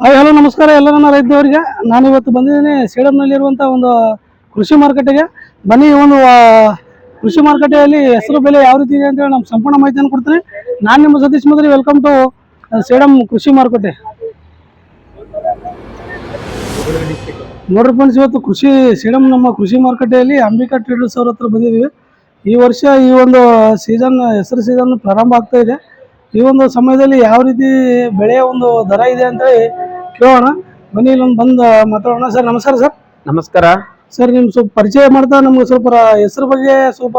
Hi hello ನಮಸ್ಕಾರ ಎಲ್ಲ ನನ್ನ ರೈತರಿಗೆ ನಾನು ಇವತ್ತು ಬಂದಿದ್ದೀನಿ ಸೇಡಂನಲ್ಲಿರುವಂಥ ಒಂದು ಕೃಷಿ ಮಾರುಕಟ್ಟೆಗೆ ಬನ್ನಿ ಒಂದು ಕೃಷಿ ಮಾರುಕಟ್ಟೆಯಲ್ಲಿ ಹೆಸರು, ಬೆಲೆ ಯಾವ ರೀತಿ ಇದೆ ಅಂತೇಳಿ ನಮ್ಮ ಸಂಪೂರ್ಣ ಮಾಹಿತಿಯನ್ನು ಕೊಡ್ತೀನಿ. ನಾನು ನಿಮ್ಮ ಸತೀಶ್ ಮದ್ರಿ ವೆಲ್ಕಮ್ ಟು ಸೇಡಂ ಕೃಷಿ ಮಾರುಕಟ್ಟೆ ನೋಡ್ರಿ ಫ್ರೆಂಡ್ಸ್ ಇವತ್ತು ಕೃಷಿ ಸೇಡಂ ನಮ್ಮ ಕೃಷಿ ಮಾರುಕಟ್ಟೆಯಲ್ಲಿ ಅಂಬಿಕಾ ಟ್ರೇಡರ್ಸ್ ಅವ್ರ ಹತ್ರ ಬಂದಿದ್ದೀವಿ. ಈ ವರ್ಷ ಈ ಒಂದು ಸೀಸನ್ ಹೆಸರು ಸೀಸನ್ ಪ್ರಾರಂಭ ಆಗ್ತಾ ಇದೆ. ಈ ಒಂದು ಸಮಯದಲ್ಲಿ ಯಾವ ರೀತಿ ಬೆಳೆಯ ಒಂದು ದರ ಇದೆ ಅಂತೇಳಿ ಕೇಳೋಣ. ಬನ್ನಿ ಇಲ್ಲೊಂದು ಬಂದು ಮಾತಾಡೋಣ. ಸರ್ ನಮಸ್ಕಾರ ಸರ್. ನಮಸ್ಕಾರ. ಸರ್ ನಿಮ್ ಸ್ವಲ್ಪ ಪರಿಚಯ ಮಾಡ್ತಾ ನಮ್ಗೆ ಸ್ವಲ್ಪ ಹೆಸರು ಬಗ್ಗೆ ಸ್ವಲ್ಪ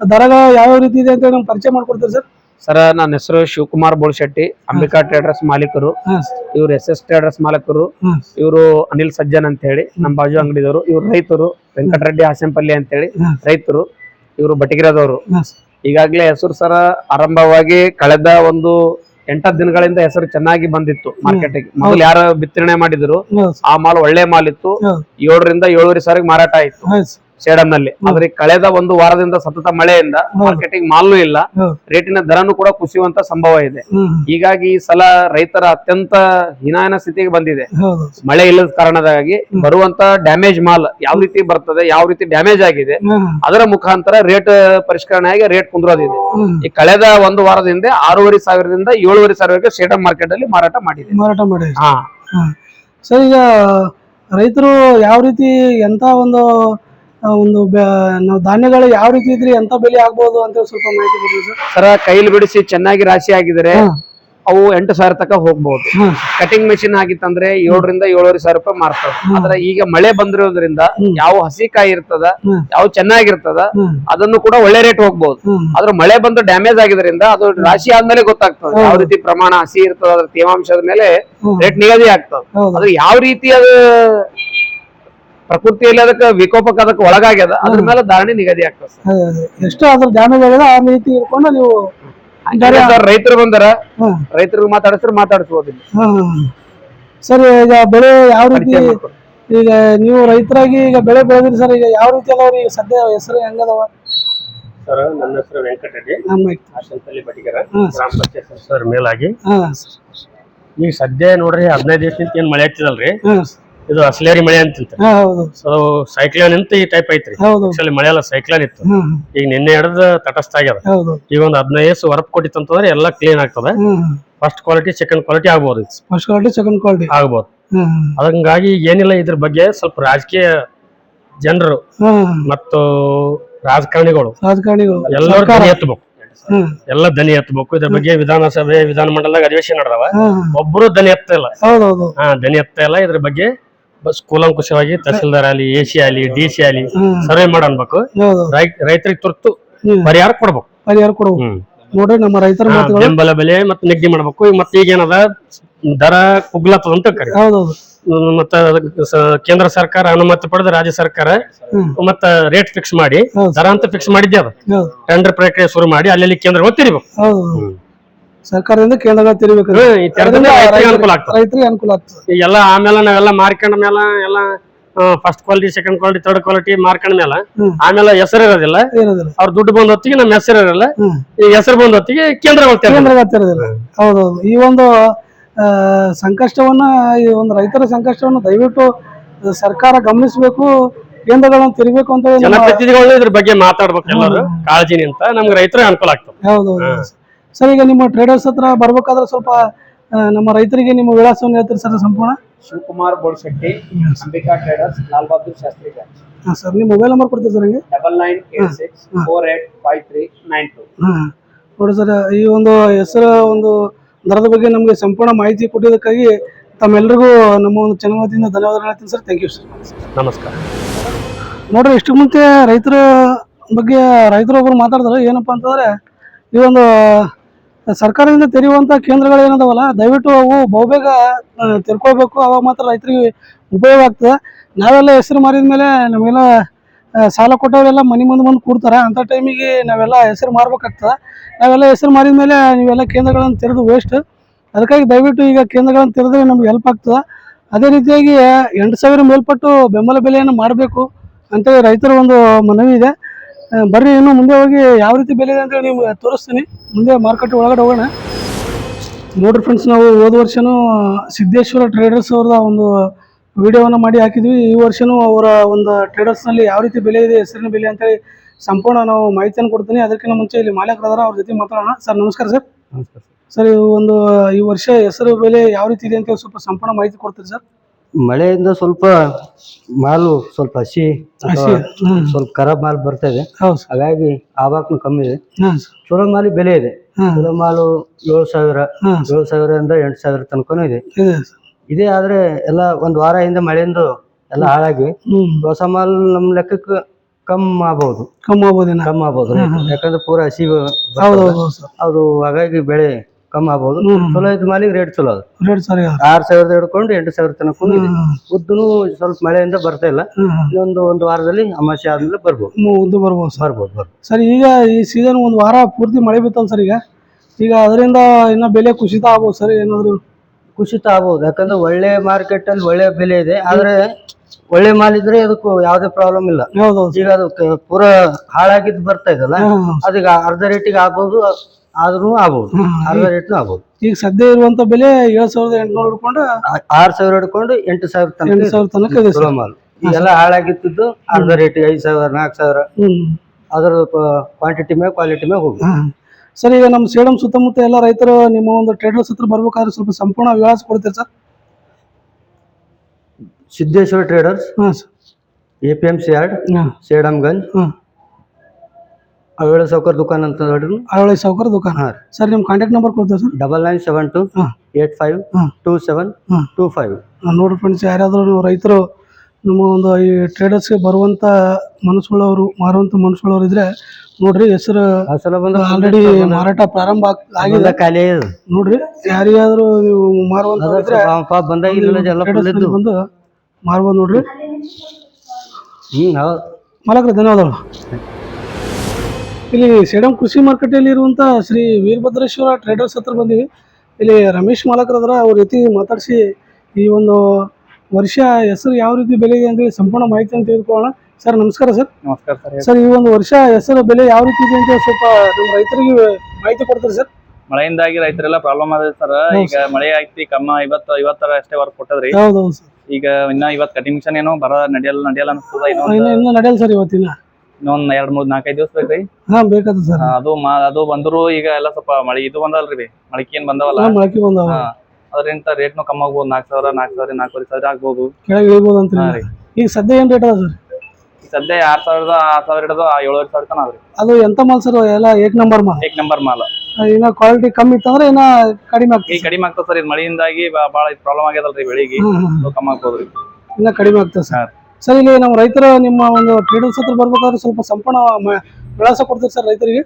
ದರಗಳು ಯಾವ್ಯಾವ ರೀತಿ ಇದೆ ಅಂತ ನಮ್ಗೆ ಪರಿಚಯ ಮಾಡ್ಕೊಡ್ತೀರಿ ಸರ್? ಸರ್ ನನ್ನ ಹೆಸರು ಶಿವಕುಮಾರ್ ಬೋಳ್ಶೆಟ್ಟಿ ಅಂಬಿಕಾ ಟ್ರೇಡರ್ಸ್ ಮಾಲೀಕರು. ಇವರು ಎಸ್ ಎಸ್ ಟ್ರೇಡರ್ಸ್ ಮಾಲೀಕರು. ಇವರು ಅನಿಲ್ ಸಜ್ಜನ್ ಅಂತ ಹೇಳಿ ನಮ್ಮ ಬಾಜು ಅಂಗಡಿದವರು. ಇವ್ರು ರೈತರು ವೆಂಕಟರೆಡ್ಡಿ ಹಾಸಂಪಲ್ಲಿ ಅಂತ ಹೇಳಿ ರೈತರು. ಇವರು ಬಟಿಗಿರದವರು. ಈಗಾಗಲೇ ಹೆಸರು ಸರ ಆರಂಭವಾಗಿ ಕಳೆದ ಒಂದು ಎಂಟತ್ತು ದಿನಗಳಿಂದ ಹೆಸರು ಚೆನ್ನಾಗಿ ಬಂದಿತ್ತು ಮಾರ್ಕೆಟಿಗೆ. ಮೊದಲು ಯಾರು ಬಿತ್ತರಣೆ ಮಾಡಿದ್ರು ಆ ಮಾಲ್ ಒಳ್ಳೆ ಮಾಲ್ ಇತ್ತು. ಏಳರಿಂದ ಏಳುವರೆ ಸಾವಿರ ಮಾರಾಟ ಆಯ್ತು. ಹೌದು ಸೇಡಂ ನಲ್ಲಿ ಆದ್ರೆ ಕಳೆದ ಒಂದು ವಾರದಿಂದ ಸತತ ಮಳೆಯಿಂದ ಮಾರ್ಕೆಟಿಂಗ್ ಮಾಲ್ನೂ ಇಲ್ಲ. ರೇಟಿನ ದರನು ಕೂಡ ಕುಸಿಯುವಂತ ಸಂಭವ ಇದೆ. ಹೀಗಾಗಿ ಈ ಸಲ ರೈತರ ಅತ್ಯಂತ ಹೀನಾಯನ ಸ್ಥಿತಿಗೆ ಬಂದಿದೆ. ಮಳೆ ಇಲ್ಲದ ಕಾರಣದಾಗಿ ಬರುವಂತ ಡ್ಯಾಮೇಜ್ ಮಾಲ್ ಯಾವ ರೀತಿ ಬರ್ತದೆ ಯಾವ ರೀತಿ ಡ್ಯಾಮೇಜ್ ಆಗಿದೆ ಅದರ ಮುಖಾಂತರ ರೇಟ್ ಪರಿಷ್ಕರಣೆ ಆಗಿ ರೇಟ್ ಕುಂದ್ರೋದಿದೆ ಈ ಕಳೆದ ಒಂದು ವಾರದ ಹಿಂದೆ ಆರೂವರೆ ಸಾವಿರದಿಂದ ಏಳುವರೆ ಸಾವಿರಕ್ಕೆ ಸೇಡಂ ಮಾರ್ಕೆಟ್ ಅಲ್ಲಿ ಮಾರಾಟ ಮಾಡಿದೆ. ಮಾರಾಟ ಮಾಡಿ ಹಾ. ಸರ್ ಈಗ ರೈತರು ಯಾವ ರೀತಿ ಎಂತ ಒಂದು ಒಂದು ನಾವು ಧಾನ್ಯಗಳು ಯಾವ ರೀತಿ ಇದ್ರಿ ಎಂತ ಬೆಲೆ ಆಗ್ಬೋದು ಅಂತ ಸ್ವಲ್ಪ ಮಾಹಿತಿ ಕೊಡ್ರಿ ಸರ್? ಸರ ಕೈಲಿ ಬಿಡಿಸಿ ಚೆನ್ನಾಗಿ ರಾಶಿ ಆಗಿದ್ರೆ. ಅವು ಎಂಟು ಸಾವಿರ ತನಕ ಹೋಗ್ಬಹುದು ಕಟಿಂಗ್ ಮೆಷಿನ್ ಆಗಿತ್ತಂದ್ರೆ ಏಳರಿಂದ ಏಳುವರೆ ಸಾವಿರ ರೂಪಾಯಿ ಮಾರ್ತಾರೆ ಆದ್ರೆ ಈಗ ಮಳೆ ಬಂದಿರೋದ್ರಿಂದ ಯಾವ ಹಸಿ ಕಾಯಿ ಇರ್ತದ ಯಾವ ಚೆನ್ನಾಗಿರ್ತದ ಅದನ್ನು ಕೂಡ ಒಳ್ಳೆ ರೇಟ್ ಹೋಗ್ಬಹುದು ಆದ್ರೆ ಮಳೆ ಬಂದು ಡ್ಯಾಮೇಜ್ ಆಗಿದ್ರಿಂದ ಅದು ರಾಶಿ ಆದ್ಮೇಲೆ ಗೊತ್ತಾಗ್ತದೆ. ಯಾವ ರೀತಿ ಪ್ರಮಾಣ ಹಸಿ ಇರ್ತದ ಅದ್ರ ತೇವಾಂಶದ ಮೇಲೆ ರೇಟ್ ನಿಗದಿ ಆಗ್ತದ. ಅದ್ರ ಅದು ಯಾವ ರೀತಿ ಅದು ಪ್ರಕೃತಿಯಲ್ಲಿ ಅದಕ್ಕೆ ವಿಕೋಪಕ್ಕೆ ಅದಕ್ಕೆ ಒಳಗಾಗ್ಯದ ಅದ್ರ ಮೇಲೆ ಧಾರಣೆ ನಿಗದಿ ಆಗ್ತದೆ ಸರ್. ಎಷ್ಟು ಅದ್ರ ಡ್ಯಾಮೇಜ್ ಆಗಿದೆ ಆ ರೀತಿ ಇಟ್ಕೊಂಡು ನೀವು ಹಂಗಾರೆ ಸರ್ ರೈತರು ಬಂದರ ರೈತರಿಗೆ ಮಾತಾಡಿಸ್ರೆ ಮಾತಾಡಿಸ್ಬೋದಿಲ್ಲ ಹಾಂ ಸರ್ ಈಗ ಬೆಳೆ ಯಾವ ರೀತಿ ಈಗ ನೀವು ರೈತರಾಗಿ ಈಗ ಬೆಳೆ ಬೆಳೆದ್ರಿ ಸರ್ ಈಗ ಯಾವ ರೀತಿ ಅದಾವ್ರಿ? ಈಗ ಸದ್ಯ ಹೆಸರು ಹೆಂಗದವ? ಸರ್ ನನ್ನ ಹೆಸರು ವೆಂಕಟರೆಡ್ಡಿ ಬಟಿಗೆರ ಹಾಂ ಗ್ರಾಮ ಪಂಚಾಯತ್ ಸರ್ ಮೇಲಾಗಿ. ಹಾಂ ಈಗ ಸದ್ಯ ನೋಡ್ರಿ ಹದಿನೈದು ದಿವಸದಿಂದ ಏನ್ ಮಳೆ ಹಚ್ಚಿದಲ್ರಿ. ಹಾಂ ಇದು ಅಸ್ಲೇರಿ ಮಳೆ ಅಂತ ಹಾಂ ಹೌದು. ಸೊ ಸೈಕ್ಲೋನ್ ಅಂತ ಈ ಟೈಪ್ ಐತ್ರಿ. ಹೌದು. ಆಕ್ಚುಲಿ ಮಳೆ ಎಲ್ಲ ಸೈಕ್ಲೋನ್ ಇತ್ತು. ಈಗ ನಿನ್ನೆ ಹಿಡಿದ ತಟಸ್ಥ ಆಗ್ಯದ. ಹೌದು. ಈಗ ಒಂದು ಹದಿನೈದು ದಿವಸ ಹೊರಪ್ ಕೊಟ್ಟಿತ್ತು ಅಂತಂದ್ರೆ ಎಲ್ಲ ಕ್ಲೀನ್ ಆಗ್ತದೆ. Hmm first quality second quality ಆಗ್ಬೋದು ಇದು. ಫಸ್ಟ್ ಕ್ವಾಲಿಟಿ ಸೆಕೆಂಡ್ ಕ್ವಾಲಿಟಿ ಆಗ್ಬೋದು. ಅದಂಗಾಗಿ ಹಂಗಾಗಿ ಏನಿಲ್ಲ ಇದ್ರ ಬಗ್ಗೆ ಸ್ವಲ್ಪ ರಾಜಕೀಯ ಜನರು ಹ್ಮ್ ಮತ್ತು ರಾಜಕಾರಣಿಗಳು ರಾಜಕಾರಣಿಗಳು. ಎಲ್ಲರೂ ದನಿ ಎತ್ತಬೇಕು. ಹ್ಮ್. ಎಲ್ಲ ದನಿ ಎತ್ತಬೇಕು. ಇದ್ರ ಬಗ್ಗೆ ವಿಧಾನಸಭೆ ವಿಧಾನ ಮಂಡಲದಾಗ ಅಧಿವೇಶನ ನಡೆದವ. ಒಬ್ರು ಒಬ್ಬರು ದನಿ ಎತ್ತ ಇಲ್ಲ. ಹಾ ದನಿ ಎತ್ತ ಇಲ್ಲ. ಇದ್ರ ಬಗ್ಗೆ ಕೂಲಂಕುಷವಾಗಿ ತಹಸೀಲ್ದಾರ್ ಆಗಲಿ ಎ ಸಿ ಆಗಲಿ ಡಿ ಸಿ ಆಗಲಿ ಸರ್ವೆ ಮಾಡಿ ಅನ್ಬೇಕು. ರೈತರಿಗೆ ತುರ್ತು ಪರಿಹಾರ ಕೊಡ್ಬೇಕು. ಪರಿಹಾರ ಕೊಡ್ಬೇಕು. ನೋಡ್ರಿ ನಮ್ಮ ರೈತರ ಬೆಂಬಲ ಬೆಲೆ ಮತ್ತೆ ನಿಗದಿ ಮಾಡ್ಬೇಕು. ಮತ್ತೆ ಈಗ ಏನದ? ದರ ಕುಗ್ಲತ್ತದ ಅಂತ ಕರಿ. ಮತ್ತ ಕೇಂದ್ರ ಸರ್ಕಾರ ಅನುಮತಿ ಪಡೆದ ರಾಜ್ಯ ಸರ್ಕಾರ ಮತ್ತ ರೇಟ್ ಫಿಕ್ಸ್ ಮಾಡಿ. ದರ ಅಂತ ಫಿಕ್ಸ್ ಮಾಡಿದ್ದೆ ಅದು. ಟೆಂಡರ್ ಪ್ರಕ್ರಿಯೆ ಶುರು ಮಾಡಿ ಅಲ್ಲಲ್ಲಿ ಕೇಂದ್ರ ಗೊತ್ತಿರ್ಬೇಕು ಹೌದು. ಸರ್ಕಾರದಿಂದ ಕೇಂದ್ರ ತೆರಿಬೇಕು ಅನುಕೂಲ ಆಗ್ತದೆ. ರೈತರಿಗೆ ಅನುಕೂಲ ಆಗ್ತದೆ. ಎಲ್ಲ ಆಮೇಲೆ ನಾವೆಲ್ಲ ಮಾರ್ಕೊಂಡ ಮೇಲೆ ಎಲ್ಲ first quality second quality third quality ಮಾರ್ಕೊಂಡ ಮೇಲೆ ಆಮೇಲೆ ಹೆಸರು ಇರೋದಿಲ್ಲ. ಇರೋದಿಲ್ಲ. ಅವ್ರ ದುಡ್ಡು ಬಂದ ಹೊತ್ತಿಗೆ ನಮ್ಮ ಹೆಸರು ಇರಲ್ಲ. ಈ ಹೆಸರು ಬಂದ ಹೊತ್ತಿಗೆ ಕೇಂದ್ರ ಕೇಂದ್ರಗಳ ಹೌದೌದು. ಈ ಒಂದು ಸಂಕಷ್ಟವನ್ನ ಈ ಒಂದು ರೈತರ ಸಂಕಷ್ಟವನ್ನು ದಯವಿಟ್ಟು ಸರ್ಕಾರ ಗಮನಿಸಬೇಕು ಕೇಂದ್ರಗಳನ್ನ ತಿರುಗಬೇಕು ಅಂತ ಜನಪ್ರತಿನಿಧಿಗಳು ಇದ್ರ ಬಗ್ಗೆ ಮಾತಾಡ್ಬೇಕು ಎಲ್ಲರೂ. ಕಾಳಜಿ ಅಂತ ನಮ್ಗೆ ರೈತರಿಗೆ ಅನುಕೂಲ ಆಗ್ತದೆ. ಹೌದೌದು. ಸರ್ ಈಗ ನಿಮ್ಮ ಟ್ರೇಡರ್ಸ್ ಹತ್ರ ಬರ್ಬೇಕಾದ್ರೆ ಸ್ವಲ್ಪ ನಮ್ಮ ರೈತರಿಗೆ ನಿಮ್ಮ ವಿಳಾಸವನ್ನು ಹೇಳ್ತೀರಿ ಸರ್ ಸಂಪೂರ್ಣ? ಶಿವಕುಮಾರ್ ಬೋಳ್ಶೆಟ್ಟಿ ಅಂಬಿಕಾ ಟ್ರೇಡರ್ಸ್ ಲಾಲ್ ಬಹದ್ದೂರ್ ಶಾಸ್ತ್ರಿ ಹಾಂ ಸರ್ ನಿಮ್ಮ ಮೊಬೈಲ್ ನಂಬರ್ ಕೊಡ್ತೀವಿ ಸರ್ ನಿಮಗೆ? Double nine eight six four eight five three nine two. ಹಾಂ ನೋಡಿ ಸರ್ ಈ ಒಂದು ಹೆಸರು ಒಂದು ದರದ ಬಗ್ಗೆ ನಮಗೆ ಸಂಪೂರ್ಣ ಮಾಹಿತಿ ಕೊಟ್ಟಿದ್ದಕ್ಕಾಗಿ ತಮ್ಮೆಲ್ಲರಿಗೂ ನಮ್ಮ ಒಂದು ಚಾನಲ್ ವತಿಯಿಂದ ಧನ್ಯವಾದಗಳು ಹೇಳ್ತೀನಿ ಸರ್. ಥ್ಯಾಂಕ್ ಯು ಸರ್ ನಮಸ್ಕಾರ. ನೋಡ್ರಿ ಇಷ್ಟು ಮುಂಚೆ ರೈತರ ಬಗ್ಗೆ ರೈತರೊಬ್ಬರು ಮಾತಾಡಿದ್ರು ಏನಪ್ಪಾ ಅಂತಂದ್ರೆ ಈ ಒಂದು ಸರ್ಕಾರದಿಂದ ತೆರೆಯುವಂಥ ಕೇಂದ್ರಗಳು ಏನದಾವಲ್ಲ, ದಯವಿಟ್ಟು ಅವು ಬಹುಬೇಗ ತೆರ್ಕೋಬೇಕು ಅವಾಗ ಮಾತ್ರ ರೈತರಿಗೆ ಉಪಯೋಗ ಆಗ್ತದೆ. ನಾವೆಲ್ಲ ಹೆಸರು ಮಾರಿದ ಮೇಲೆ ನಮಗೆಲ್ಲ ಸಾಲ ಕೊಟ್ಟವರೆಲ್ಲ ಮನೆ ಮುಂದೆ ಬಂದು ಕೂಡ್ತಾರೆ ಅಂಥ ಟೈಮಿಗೆ ನಾವೆಲ್ಲ ಹೆಸರು ಮಾರ್ಬೇಕಾಗ್ತದೆ. ನಾವೆಲ್ಲ ಹೆಸರು ಮಾರಿದ ಮೇಲೆ ನೀವೆಲ್ಲ ಕೇಂದ್ರಗಳನ್ನು ತೆರೆದು ವೇಸ್ಟ್ ಅದಕ್ಕಾಗಿ ದಯವಿಟ್ಟು ಈಗ ಕೇಂದ್ರಗಳನ್ನು ತೆರೆದ್ರೆ ನಮ್ಗೆ ಹೆಲ್ಪ್ ಆಗ್ತದೆ. ಅದೇ ರೀತಿಯಾಗಿ ಎಂಟು ಸಾವಿರ ಮೇಲ್ಪಟ್ಟು ಬೆಂಬಲ ಬೆಲೆಯನ್ನು ಮಾಡಬೇಕು ಅಂತೇಳಿ ರೈತರ ಒಂದು ಮನವಿ ಇದೆ. ಬರ್ರಿ ಇನ್ನು ಮುಂದೆ ಹೋಗಿ ಯಾವ ರೀತಿ ಬೆಲೆ ಇದೆ ಅಂತೇಳಿ ನಿಮ್ಗೆ ತೋರಿಸ್ತೀನಿ. ಮುಂದೆ ಮಾರುಕಟ್ಟೆ ಒಳಗಡೆ ಹೋಗೋಣ. ನೋಡ್ರಿ ಫ್ರೆಂಡ್ಸ್ ನಾವು ಹೋದ ವರ್ಷನೂ ಸಿದ್ದೇಶ್ವರ ಟ್ರೇಡರ್ಸ್ ಅವ್ರದ ಒಂದು ವಿಡಿಯೋವನ್ನು ಮಾಡಿ ಹಾಕಿದ್ವಿ. ಈ ವರ್ಷನೂ ಅವರ ಒಂದು ಟ್ರೇಡರ್ಸ್ನಲ್ಲಿ ಯಾವ ರೀತಿ ಬೆಲೆ ಇದೆ ಹೆಸರಿನ ಬೆಲೆ ಅಂತೇಳಿ ಸಂಪೂರ್ಣ ನಾವು ಮಾಹಿತಿಯನ್ನು ಕೊಡ್ತೀನಿ. ಅದಕ್ಕಿಂತ ಮುಂಚೆ ಇಲ್ಲಿ ಮಾಲೀಕರಾದಾರ ಅವ್ರ ಜೊತೆ ಮಾತಾಡೋಣ. ಸರ್ ನಮಸ್ಕಾರ ಸರ್. ಸರ್. ಇದು ಒಂದು ಈ ವರ್ಷ ಹೆಸರು ಬೆಲೆ ಯಾವ ರೀತಿ ಇದೆ ಅಂತ ಸ್ವಲ್ಪ ಸಂಪೂರ್ಣ ಮಾಹಿತಿ ಕೊಡ್ತೀರಿ ಸರ್. ಮಳೆಯಿಂದ ಸ್ವಲ್ಪ ಮಾಲು ಸ್ವಲ್ಪ ಹಸಿ ಅಥವಾ ಹಸಿ ಹ್ಮ್. ಸ್ವಲ್ಪ ಖರಾಬ್ ಮಾಲ್ ಬರ್ತಾ ಇದೆ. ಹೌದು ಸರ್. ಹಾಗಾಗಿ ಆವಾಕ್ನು ಕಮ್ಮಿ ಇದೆ. ಹಾಂ ಸರ್. ಚಲೋ ಮಾಲಿ ಬೆಲೆ ಇದೆ. ಹಾಂ ಚಲೋ ಮಾಲು ಏಳು ಸಾವಿರ ಹಾಂ ಏಳು ಸಾವಿರದಿಂದ ಎಂಟು ಸಾವಿರ ತನಕನೂ ಇದೆ. ಇದೆ ಸರ್. ಇದೇ ಆದ್ರೆ ಎಲ್ಲ ಒಂದು ವಾರ ಹಿಂದೆ ಮಳೆಯಿಂದ ಎಲ್ಲ ಹಾಳಾಗಿ ಹ್ಞೂ ಹೊಸ ಮಾಲ್ ನಮ್ಮ ಲೆಕ್ಕಕ್ಕೆ ಕಮ್ಮಿ ಆಗ್ಬೋದು. ಕಮ್ಮಿ ಆಗ್ಬೋದೇನ? ಕಮ್ಮಿ ಆಗ್ಬೋದು. ಯಾಕಂದ್ರೆ ಪೂರಾ ಹಸಿ ಬ- ಹೌದು ಹೌದು ಹೌದು ಸರ್. ಅದು ಹಾಗಾಗಿ ಬೆಳೆ ಕಮ್ಮಿ ಆಗ್ಬೋದು. ಹ್ಮ್. ಚಲೋ ಇದ್ ಮಾಲಿಗೆ ರೇಟ್ ಚಲೋ ಅದು. ರೇಟ್ ಸರಿ ಆರು ಸಾವಿರದ ಹಿಡ್ಕೊಂಡು ಎಂಟು ಸಾವಿರ ತನಕ ಉದ್ದನು ಸ್ವಲ್ಪ ಮಳೆಯಿಂದ ಬರ್ತಾ ಇಲ್ಲ. ಇನ್ನೊಂದು ಒಂದು ವಾರದಲ್ಲಿ ಅಮಾಸೆ ಆದ್ಮೇಲೆ ಬರ್ಬೋದು. ಉದ್ದು ಬರ್ಬೋದು ಸರ್. ಬರ್ಬೋದು ಬರ್ಬೋದು. ಸರ್ ಈಗ ಈ ಸೀಸನ್ ಒಂದು ವಾರ ಪೂರ್ತಿ ಮಳೆ ಬಿತ್ತಲ್ಲ ಸರ್ ಈಗ? ಈಗ ಅದರಿಂದ ಇನ್ನ ಬೆಲೆ ಕುಸಿತ ಆಗ್ಬೋದು ಸರ್ ಏನಾದ್ರು? ಕುಸಿತ ಆಗ್ಬೋದು. ಯಾಕಂದ್ರೆ ಒಳ್ಳೆ ಮಾರ್ಕೆಟ್ ಅಲ್ಲಿ ಒಳ್ಳೆ ಬೆಲೆ ಇದೆ. ಆದ್ರೆ ಒಳ್ಳೆ ಮಾಲ್ ಇದ್ರೆ ಅದಕ್ಕೂ ಯಾವ್ದೇ ಪ್ರಾಬ್ಲಮ್ ಇಲ್ಲ. ಈಗ ಅದು ಪೂರಾ ಹಾಳಾಗಿದ್ದು ಬರ್ತಾ ಇದಲ್ಲ. ಅದೀಗ ಅರ್ಧ ರೇಟಿಗೆ ಆಗ್ಬೋದು. ಆದ್ರೂ ಆಗ್ಬೋದು. ಅರ್ಧ ರೇಟ್ನು ಆಗ್ಬೋದು. ಈಗ ಸದ್ಯ ಇರುವಂತ ಬೆಲೆ ಏಳು ಸಾವಿರದ ಎಂಟುನೂರು ಹಿಡ್ಕೊಂಡು ಆರು ಸಾವಿರ ಹಿಡ್ಕೊಂಡು ಎಂಟು ಸಾವಿರ ತನಕ ಎಂಟು. ಸಾವಿರ ತನಕ ಇದೆ ಸರ್. ಮಾಲ್ ಈಗೆಲ್ಲ ಹಾಳಾಗಿದ್ದು ಅರ್ಧ ರೇಟ್ ಐದು ಸಾವಿರ ನಾಲ್ಕು ಸಾವಿರ. ಹ್ಮ್. ಅದರ ಕ್ವಾಂಟಿಟಿ ಮೇಲೆ ಕ್ವಾಲಿಟಿ ಮೇಲೆ ಹೋಗಿ. ಸರ್ ಈಗ ನಮ್ಮ ಸೇಡಮ್ ಸುತ್ತಮುತ್ತ ಎಲ್ಲ ರೈತರು ನಿಮ್ಮ ಒಂದು ಟ್ರೇಡರ್ಸ್ ಹತ್ರ ಬರ್ಬೇಕಾದ್ರೆ ಸ್ವಲ್ಪ ಸಂಪೂರ್ಣ ವಿಳಾಸ ಕೊಡ್ತೀರಾ ಸರ್? ಸಿದ್ದೇಶ್ವರ ಟ್ರೇಡರ್ಸ್ ಹಾಂ sir. A P M C yard ಹಾಂ ಸೇಡಮ್ಗಂಜ್ ಹಾಂ ಅವೇಳ ಸೌಕರ್ ದುಕಾನ್ ಅಂತ ನೋಡ್ರಿ ಅರವಳಿ ಸಾವುಕಾರ ದುಕಾನ್. ಹಾಂ ರೀ. ಸರ್ ನಿಮ್ಮ ಕಾಂಟ್ಯಾಕ್ಟ್ ನಂಬರ್ ಕೊಡ್ತೀವಿ sir? Double nine seven two ಹಾಂ. ಏಟ್ ಫೈವ್ ಹಾಂ. ಟೂ ಸೆವೆನ್ ಹಾಂ. Two five. ನೋಡಿ ಫ್ರೆಂಡ್ಸ್ ಯಾರಾದರೂ ನೀವು ರೈತರು ನಮ್ಮ ಒಂದು ಈ ಟ್ರೇಡರ್ಸ್ಗೆ ಬರುವಂಥ ಮನಸ್ಸುಗಳವರು ಮಾರುವಂಥ ಮನುಷ್ಯಗಳವ್ರು ಇದ್ರೆ ನೋಡ್ರಿ ಹೆಸರು ಆ ಸಲ ಬಂದ ಆಲ್ರೆಡಿ ಮಾರಾಟ ಪ್ರಾರಂಭ ಆಗ್- ಆಗಿದೆ. ಖಾಲಿ ನೋಡ್ರಿ ಯಾರಿಗಾದ್ರೂ ನೀವು ಮಾರುವಂತ ಅದ ಇದ್ರೆ ಪಾಪ ಬಂದಾಗ ಇಲ್ಲ ಎಲ್ಲ ಇದ್ದು ಬಂದು ಮಾರ್ಬೋದು ನೋಡ್ರಿ. ಹ್ಞೂ ಹೌದು. ಮಾಲಕರ ಧನ್ಯವಾದಗಳು. ಇಲ್ಲಿ ಸೇಡಂ ಕೃಷಿ ಮಾರ್ಕೆಟಲ್ಲಿ ಇರುವಂತಹ ಶ್ರೀ ವೀರಭದ್ರೇಶ್ವರ ಟ್ರೇಡರ್ಸ್ ಹತ್ರ ಬಂದಿವಿ. ಇಲ್ಲಿ ರಮೇಶ್ ಮಾಲಕರದ್ರ ಅವ್ರ ರೀತಿ ಮಾತಾಡಿಸಿ ಈ ಒಂದು ವರ್ಷ ಹೆಸರು ಯಾವ ರೀತಿ ಬೆಲೆ ಇದೆ ಅಂತೇಳಿ ಸಂಪೂರ್ಣ ಮಾಹಿತಿ ಅಂತ ತಿಳ್ಕೊಳ್ಳೋಣ. ಸರ್ ನಮಸ್ಕಾರ ಸರ್. ನಮಸ್ಕಾರ ಸರ್ ಸರ್ ಈ ಒಂದು ವರ್ಷ ಹೆಸರು ಬೆಲೆ ಯಾವ ರೀತಿ ಇದೆ ಅಂತ ಸ್ವಲ್ಪ ನಮ್ಮ ರೈತರಿಗೆ ಮಾಹಿತಿ ಕೊಡ್ತಾರೆ ಸರ್? ಮಳೆಯಿಂದಾಗಿ ರೈತರೆಲ್ಲ ಪ್ರಾಬ್ಲಮ್ ಆದ್ರೆ ಸರ್. ಈಗ ಮಳೆ ಐತಿ ಕಮ್ಮ ಇವತ್ತು ಐವತ್ತರ ಅಷ್ಟೇ ವರ್ಕ್ ಕೊಟ್ಟದ್ರಿ. ಸರ್. ಈಗ ಇನ್ನ ಇವತ್ತು ಕಟಿಂಗ್ ಮಿಷನ್ ಏನೋ ಬರ ನಡೆಯಲ್ಲ ನಡೆಯಲ್ಲ ಅನ್ಸ್ತದ ಇನ್ನೂ ನಡೆಯಲ್ಲ ಸರ್ ಇವತ್ತಿನ. ಇನ್ನೊಂದ್ ಎರಡ್ ಮೂರ್ ನಾಲ್ಕೈದ್ ದಿವಸ ಬೇಕ್ರಿ? ಹಾ ಬೇಕಾದ ಸರ್. ಅದು ಮಾ ಅದು ಬಂದ್ರು ಈಗ ಎಲ್ಲ ಸ್ವಲ್ಪ ಮಳಿ ಇದು ಬಂದಲ್ರಿ ಮಳಿಕೆ ಏನ್ ಬಂದವಲ್ಲ? ಹಾ, ಮೊಳಕೆ ಬಂದಾವ. ಹಾ. ಅದರಿಂದ ರೇಟ್ನು ಕಮ್ಮಿ ಆಗ್ಬೋದು ನಾಲ್ಕು ಸಾವಿರ ನಾಲ್ಕು ಸಾವಿರ ನಾಲ್ಕೂವರೆ ಸಾವಿರ ಆಗ್ಬೋದು. ಕೆಳಗೆ ಇಳ್ಬೋದು ಅಂತ ಹಾ ರೀ. ಈಗ ಸದ್ಯ ಏನ್ ರೇಟ್ ಅದ ಸರ್? ಸದ್ಯ ಆರ್ ಸಾವಿರದ ಆರ್ ಸಾವಿರ ಹಿಡಿದು ಏಳುವರೆ ಸಾವಿರ ತನ ಅದ್ರಿ. ಅದು ಎಂತ ಮಾಲ್ ಸರ್ ಎಲ್ಲ ಏಕ್ ನಂಬರ್ ಮಾಲ್? ಏಕ್ ನಂಬರ್ ಮಾಲ್. ಇನ್ನ ಕ್ವಾಲಿಟಿ ಕಮ್ಮಿ ಇತ್ತಂದ್ರೆ ಇನ್ನ ಕಡಿಮೆ ಈಗ ಆಗ್ತದೆ ಕಡಿಮೆ ಆಗ್ತದೆ ಸರ್ ಇದು ಮಳೆಯಿಂದಾಗಿ ಬಾ- ಬಾಳ ಪ್ರಾಬ್ಲಮ್ ಆಗ್ಯದಲ್ರಿ ಬೆಳಿಗ್ಗೆ. ಅದು ಕಮ್ಮಿ ಆಗ್ಬೋದ್ರಿ. ಇನ್ನ ಕಡಿಮೆ ಆಗ್ತದೆ ಸರ್. ಹಾ. ಸರ್ ಇಲ್ಲಿ ನಮ್ಮ ರೈತರ ನಿಮ್ಮ ಒಂದು ಟ್ರೇಡರ್ಸ್ ಹತ್ರ ಬರ್ಬೇಕಾದ್ರೆ ಸ್ವಲ್ಪ ಸಂಪೂರ್ಣ ವಿಳಾಸ ಕೊಡ್ತೀರಿ ಸರ್ ರೈತರಿಗೆ?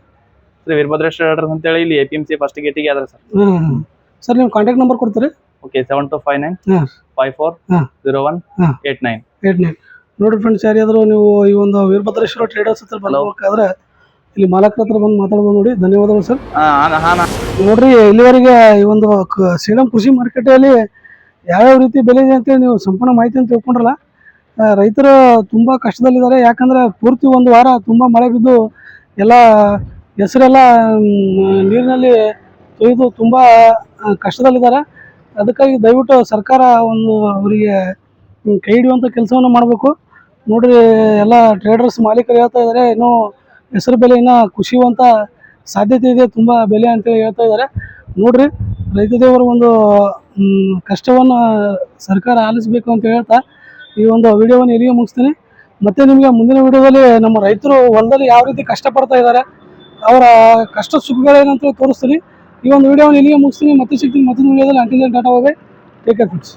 ಸರ್ ವೀರಭದ್ರೇಶ್ವರ ಟ್ರೇಡರ್ಸ್ ಅಂತೇಳಿ ಇಲ್ಲಿ A P M C first ಗೇಟಿಗೆ ಆದ್ರೆ ಸರ್. ಸರ್ ನೀವು ಕಾಂಟ್ಯಾಕ್ಟ್ ನಂಬರ್ ಕೊಡ್ತೀರಿ? Okay seven two five nine five four. Zero one. Eight nine eight nine ನೋಡಿ ಫ್ರೆಂಡ್ಸ್ ಯಾರಾದರೂ ನೀವು ಈ ಒಂದು ವೀರಭದ್ರೇಶ್ವರ ಟ್ರೇಡರ್ಸ್ ಹತ್ರ ಬರ್ಬೇಕಾದ್ರೆ ಇಲ್ಲಿ ಮಾಲಕರ ಹತ್ರ ಬಂದು ಮಾತಾಡ್ಬೋದು ನೋಡಿ. ಧನ್ಯವಾದಗಳು ಸರ್. ನೋಡ್ರಿ ಇಲ್ಲಿವರೆಗೆ ಈ ಒಂದು ಸೇಡಂ ಕೃಷಿ ಮಾರುಕಟ್ಟೆಯಲ್ಲಿ ಯಾವ್ಯಾವ ರೀತಿ ಬೆಲೆ ಇದೆ ಅಂತೇಳಿ ನೀವು ಸಂಪೂರ್ಣ ಮಾಹಿತಿಯನ್ನು ತಿಳ್ಕೊಂಡ್ರಲ್ಲ. ರೈತರು ತುಂಬ ಕಷ್ಟದಲ್ಲಿದ್ದಾರೆ. ಯಾಕಂದ್ರೆ ಪೂರ್ತಿ ಒಂದು ವಾರ ತುಂಬ ಮಳೆ ಬಿದ್ದು ಎಲ್ಲ ಹೆಸರೆಲ್ಲ ನೀರಿನಲ್ಲಿ ತೊಯ್ದು ತುಂಬ ಕಷ್ಟದಲ್ಲಿದ್ದಾರೆ. ಅದಕ್ಕಾಗಿ ದಯವಿಟ್ಟು ಸರ್ಕಾರ ಒಂದು ಅವರಿಗೆ ಕೈ ಹಿಡಿಯುವಂಥ ಕೆಲಸವನ್ನು ಮಾಡಬೇಕು. ನೋಡ್ರಿ, ಎಲ್ಲ ಟ್ರೇಡರ್ಸ್ ಮಾಲೀಕರು ಹೇಳ್ತಾ ಇದ್ದಾರೆ, ಇನ್ನೂ ಹೆಸರು ಬೆಲೆ ಇನ್ನೂ ಕುಸಿಯುವಂಥ ಸಾಧ್ಯತೆ ಇದೆ, ತುಂಬ ಬೆಲೆ ಅಂತೇಳಿ ಹೇಳ್ತಾ ಇದ್ದಾರೆ. ನೋಡ್ರಿ, ರೈತ ದೇವರ ಒಂದು ಕಷ್ಟವನ್ನು ಸರ್ಕಾರ ಆಲಿಸಬೇಕು ಅಂತ ಹೇಳ್ತಾ ಈ ಒಂದು ವಿಡಿಯೋವನ್ನು ಇಲ್ಲಿಗೆ ಮುಗಿಸ್ತೀನಿ. ಮತ್ತೆ ನಿಮಗೆ ಮುಂದಿನ ವಿಡಿಯೋದಲ್ಲಿ ನಮ್ಮ ರೈತರು ಹೊಲದಲ್ಲಿ ಯಾವ ರೀತಿ ಕಷ್ಟಪಡ್ತಾ ಇದ್ದಾರೆ, ಅವರ ಕಷ್ಟ ಸುಖಗಳೇನಂತ ತೋರಿಸ್ತೀನಿ. ಈ ಒಂದು ವಿಡಿಯೋವನ್ನು ಇಲ್ಲಿಗೆ ಮುಗಿಸ್ತೀನಿ. ಮತ್ತೆ ಸಿಗ್ತೀನಿ ಮತ್ತೊಂದು ವಿಡಿಯೋದಲ್ಲಿ. ಅಂಟಿಲ್ ಡಾಟಾ ಹೋಗಿ ಟೇಕ್ ಕೇರ್ ಫ್ರೆಂಡ್ಸ್